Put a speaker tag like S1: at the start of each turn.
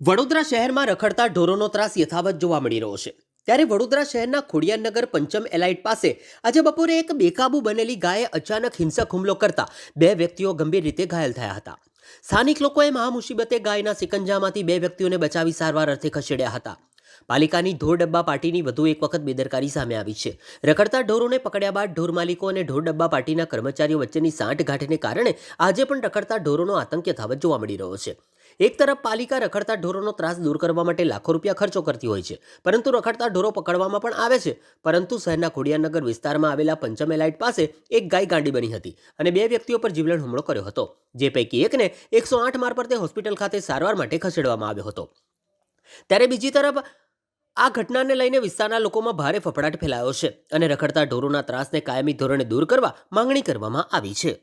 S1: વડોદરા શહેરમાં રખડતા ઢોરોનો ત્રાસ યથાવત જોવા મળી રહ્યો છે. ત્યારે વડોદરા શહેરના ખોડિયારનગર પંચમ એલાઇટ પાસે આજે બપોરે એક બેકાબુ બનેલી ગાયે અચાનક હિંસક હુમલો કરતા બે વ્યક્તિઓ ગંભીર રીતે ઘાયલ થયા હતા. સ્થાનિક લોકોએ મહામુસીબતે ગાયના સિકંજામાંથી બે વ્યક્તિઓને બચાવી સારવાર અર્થે ખસેડ્યા હતા. પાલિકાની ઢોર ડબ્બા પાર્ટીની વધુ એક વખત બેદરકારી સામે આવી છે. રખડતા ઢોરોને પકડ્યા બાદ ઢોર માલિકો અને ઢોર ડબ્બા પાર્ટીના કર્મચારીઓ વચ્ચેની સાંઠગાંઠને કારણે આજે પણ રખડતા ઢોરોનો આતંક યથાવત જોવા મળી રહ્યો છે. એક તરફ પાલિકા રખડતા ઢોરોનો ત્રાસ દૂર કરવા માટે લાખો રૂપિયા ખર્ચો કરતી હોય છે, પરંતુ રખડતા ઢોરો પકડવામાં પણ આવે છે. પરંતુ શહેરના ખોડિયાનગર વિસ્તારમાં આવેલા પંચમેલાઇટ પાસે એક ગાય ગાંડી બની હતી અને બે વ્યક્તિઓ પર જીવલેણ હુમલો કર્યો હતો, જે પૈકી એકને એકસો આઠ મારફતે હોસ્પિટલ ખાતે સારવાર માટે ખસેડવામાં આવ્યો હતો. ત્યારે બીજી તરફ, આ ઘટનાને લઈને વિસ્તારના લોકોમાં ભારે ફફડાટ ફેલાયો છે અને રખડતા ઢોરોના ત્રાસને કાયમી ધોરણે દૂર કરવા માંગણી કરવામાં આવી છે.